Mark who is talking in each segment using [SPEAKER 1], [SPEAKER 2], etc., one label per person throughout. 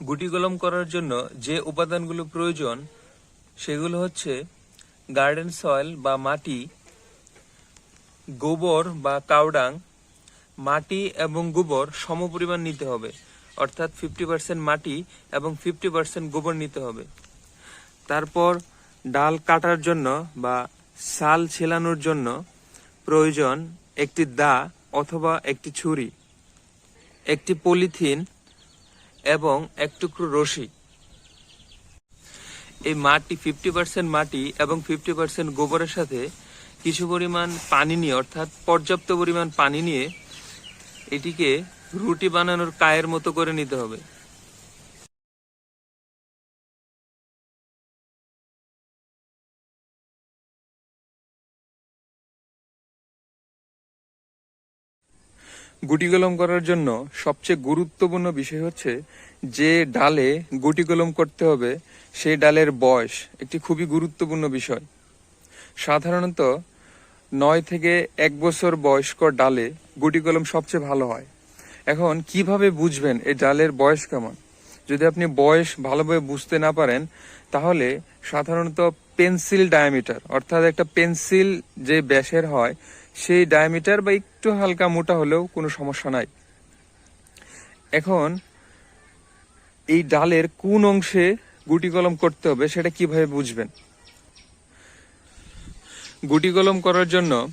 [SPEAKER 1] গুটি কলম করার জন্য যে উপাদানগুলো প্রয়োজন, সেগুলো হচ্ছে গার্ডেন সয়েল বা মাটি, গোবর বা কাউডাং মাটি এবং গোবর সমপরিমাণ নিতে হবে, অর্থাৎ ফিফটি পার্সেন্ট মাটি এবং ফিফটি পার্সেন্ট গোবর নিতে হবে। তারপর ডাল কাটার জন্য বা সাল ছেলানোর জন্য প্রয়োজন একটি দা অথবা একটি ছুরি, একটি পলিথিন এবং এক টুকরো রশি। এই মাটি ফিফটি পার্সেন্ট মাটি এবং ফিফটি পার্সেন্ট গোবরের সাথে কিছু পরিমাণ পানি নিয়ে, অর্থাৎ পর্যাপ্ত পরিমাণ পানি নিয়ে এটিকে রুটি বানানোর কায়ের মতো করে নিতে হবে। গুটি কলম করার জন্য সবচেয়ে গুরুত্বপূর্ণ বিষয় হচ্ছে যে ডালে গুটি কলম করতে হবে সেই ডালের বয়স একটি খুবই গুরুত্বপূর্ণ বিষয়। সাধারণত নয় থেকে এক বছর বয়স্ক ডালে গুটি কলম সবচেয়ে ভালো হয়। এখন কীভাবে বুঝবেন এই ডালের বয়স কেমন? যদি আপনি বয়স ভালোভাবে বুঝতে না পারেন, তাহলে সাধারণত পেন্সিল ডায়ামিটার, অর্থাৎ একটা পেন্সিল যে ব্যাসের হয় সেই ডায়ামিটার বা একটু হালকা মোটা হলেও কোনো সমস্যা নাই। এখন এই ডালের কোন অংশে গুটি কলম করতে হবে সেটা কীভাবে বুঝবেন? গুটি কলম করার জন্য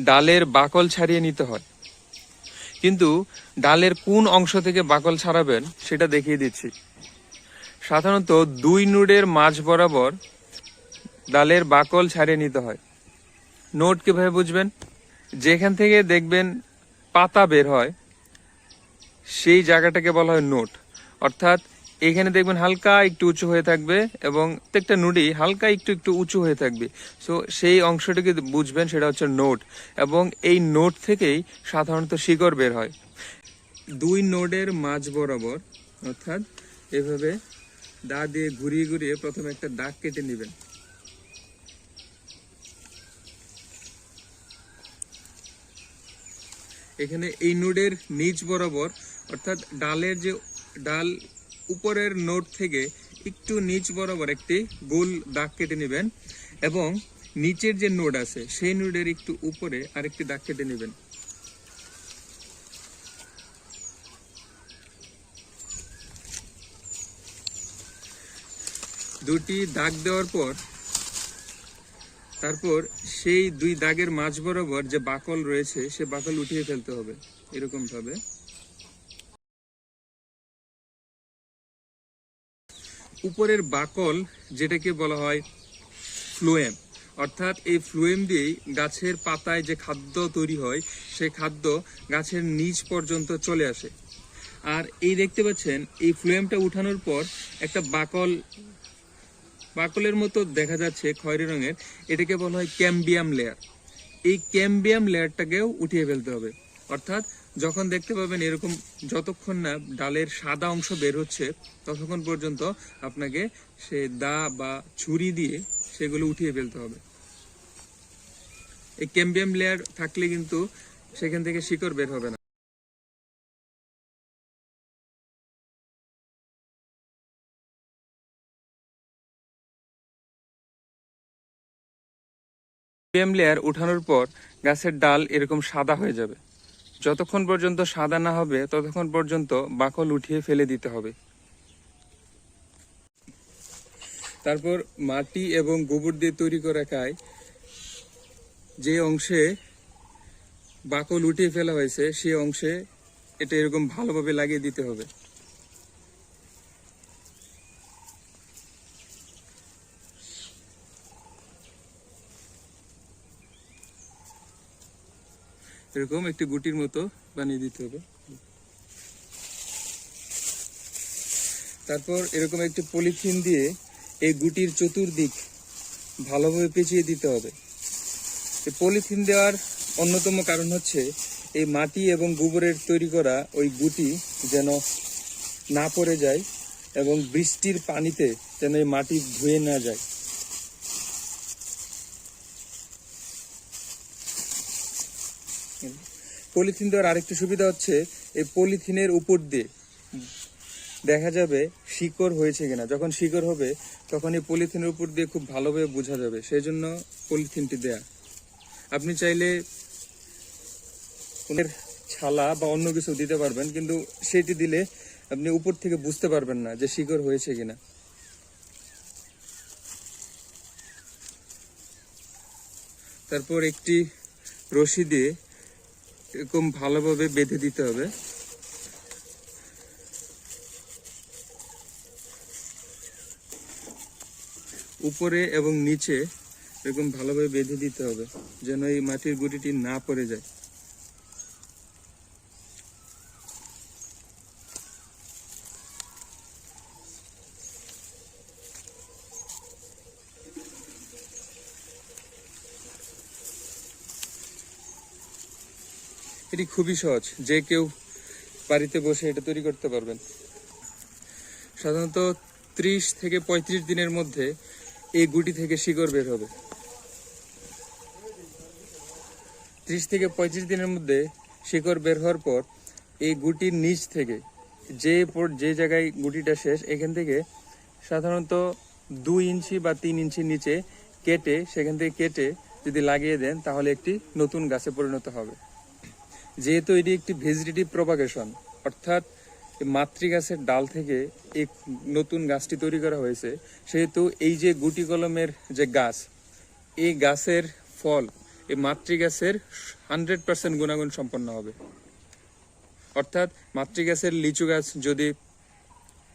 [SPEAKER 1] ডালের বাকল ছাড়িয়ে নিতে হয়। কিন্তু ডালের কোন অংশ থেকে বাকল ছাড়াবেন সেটা দেখিয়ে দিচ্ছি। সাধারণত দুই নুডের মাঝ বরাবর ডালের বাকল ছাড়িয়ে নিতে হয়। নোট কীভাবে বুঝবেন? যেখান থেকে দেখবেন পাতা বের হয়, সেই জায়গাটাকে বলা হয় নোট। অর্থাৎ এখানে দেখবেন হালকা একটু উঁচু হয়ে থাকবে এবং প্রত্যেকটা নুডি হালকা একটু একটু উঁচু হয়ে থাকবে। সো সেই অংশটাকে বুঝবেন, সেটা হচ্ছে নোট। এবং এই নোট থেকেই সাধারণত শিকড় বের হয়। দুই নোডের মাঝ বরাবর, অর্থাৎ এভাবে দা দিয়ে ঘুরিয়ে ঘুরিয়ে প্রথমে একটা দাগ কেটে নেবেন। এখানে এই নোডের নিচ বরাবর, অর্থাৎ ডালের যে ডাল উপরের নোট থেকে একটু নিচ বরাবর একটি গোল দাগ কেটে নেবেন এবং নিচের যে নোড আছে, সেই নোডের একটু উপরে আরেকটি দাগ কেটে নেবেন। দুটি দাগ দেওয়ার পর তারপর সেই দুই দাগের মাঝ বরাবর যে বাকল রয়েছে, সে বাকল উঠিয়ে ফেলতে হবে এরকম ভাবে উপরের বাকল, যেটাকে বলা হয় ফ্লোয়েম, অর্থাৎ এই ফ্লোয়েম দিয়েই গাছের পাতায় যে খাদ্য তৈরি হয় সেই খাদ্য গাছের নিচ পর্যন্ত চলে আসে। আর এই দেখতে পাচ্ছেন, এই ফ্লোয়েমটা উঠানোর পর একটা বাকল বাকলের মতো দেখা যাচ্ছে খয়েরি রঙের। এটাকে বলা হয় ক্যাম্বিয়াম লেয়ার। এই ক্যাম্বিয়াম লেয়ারটাকেও উঠিয়ে ফেলতে হবে। অর্থাৎ যখন দেখতে পাবেন এরকম যতক্ষণ না ডালের সাদা অংশ বের হচ্ছে, ততক্ষণ পর্যন্ত আপনাকে সে দা বা ছুরি দিয়ে সেগুলো উঠিয়ে ফেলতে হবে। এই ক্যাম্বিয়াম লেয়ার থাকলে কিন্তু সেখান থেকে শিকড় বের হবে না। ক্যাম্বিয়াম লেয়ার উঠানোর পর গাছের ডাল এরকম সাদা হয়ে যাবে। যতক্ষণ পর্যন্ত সাদা না হবে, ততক্ষণ পর্যন্ত বাকল উঠিয়ে ফেলে দিতে হবে। তারপর মাটি এবং গোবর দিয়ে তৈরি করা কায়, যে অংশে বাকল উঠিয়ে ফেলা হয়েছে সেই অংশে এটা এরকম ভালোভাবে লাগিয়ে দিতে হবে। এরকম একটি গুটির মতো বানিয়ে দিতে হবে। তারপর এরকম একটি পলিথিন দিয়ে এই গুটির চতুর্দিক ভালোভাবে পেঁচিয়ে দিতে হবে। পলিথিন দেওয়ার অন্যতম কারণ হচ্ছে এই মাটি এবং গোবরের তৈরি করা ওই গুটি যেন না পড়ে যায় এবং বৃষ্টির পানিতে যেন এই মাটি ধুয়ে না যায়। পলিথিন দেওয়ার আরেকটি সুবিধা হচ্ছে এই পলিথিনের উপর দিয়ে দেখা যাবে শিকড় হয়েছে কিনা। যখন শিকড় হবে, তখন এই পলিথিনের উপর দিয়ে খুব ভালোভাবে বোঝা যাবে। সেই জন্য পলিথিনটি দেয়া। আপনি চাইলে ছালা বা অন্য কিছু দিতে পারবেন, কিন্তু সেটি দিলে আপনি উপর থেকে বুঝতে পারবেন না যে শিকড় হয়েছে কিনা। তারপর একটি রশি দিয়ে এরকম ভালোভাবে বেঁধে দিতে হবে। উপরে এবং নিচে এরকম ভালোভাবে বেঁধে দিতে হবে, যেন এই মাটির গুটিটি না পড়ে যায়। এটি খুবই সহজ। যে কেউ বাড়িতে বসে এটা তৈরি করতে পারবেন। সাধারণত ত্রিশ থেকে পঁয়ত্রিশ দিনের মধ্যে এই গুটি থেকে শিকড় বের হবে। ত্রিশ থেকে পঁয়ত্রিশ দিনের মধ্যে শিকড় বের হওয়ার পর এই গুটির নিচ থেকে যে যে জায়গায় গুটিটা শেষ, এখান থেকে সাধারণত দুই ইঞ্চি বা তিন ইঞ্চি নিচে কেটে, সেখান থেকে কেটে যদি লাগিয়ে দেন, তাহলে একটি নতুন গাছে পরিণত হবে। যেহেতু এটি একটি ভেজিটেটিভ প্রপাগেশন অর্থাৎ মাতৃগাছের ডাল থেকে এই নতুন গাছটি তৈরি করা হয়েছে, সেহেতু এই যে গুটি কলমের যে গাছ, এই গাছের ফল, এই মাতৃগাছের হান্ড্রেড পার্সেন্ট গুণাগুণ সম্পন্ন হবে। অর্থাৎ মাতৃগাছের লিচু গাছ যদি,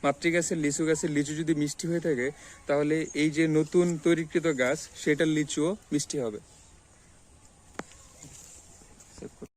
[SPEAKER 1] মাতৃগাছের লিচু গাছের লিচু যদি মিষ্টি হয়ে থাকে, তাহলে এই যে নতুন তৈরিকৃত গাছ, সেটার লিচুও মিষ্টি হবে।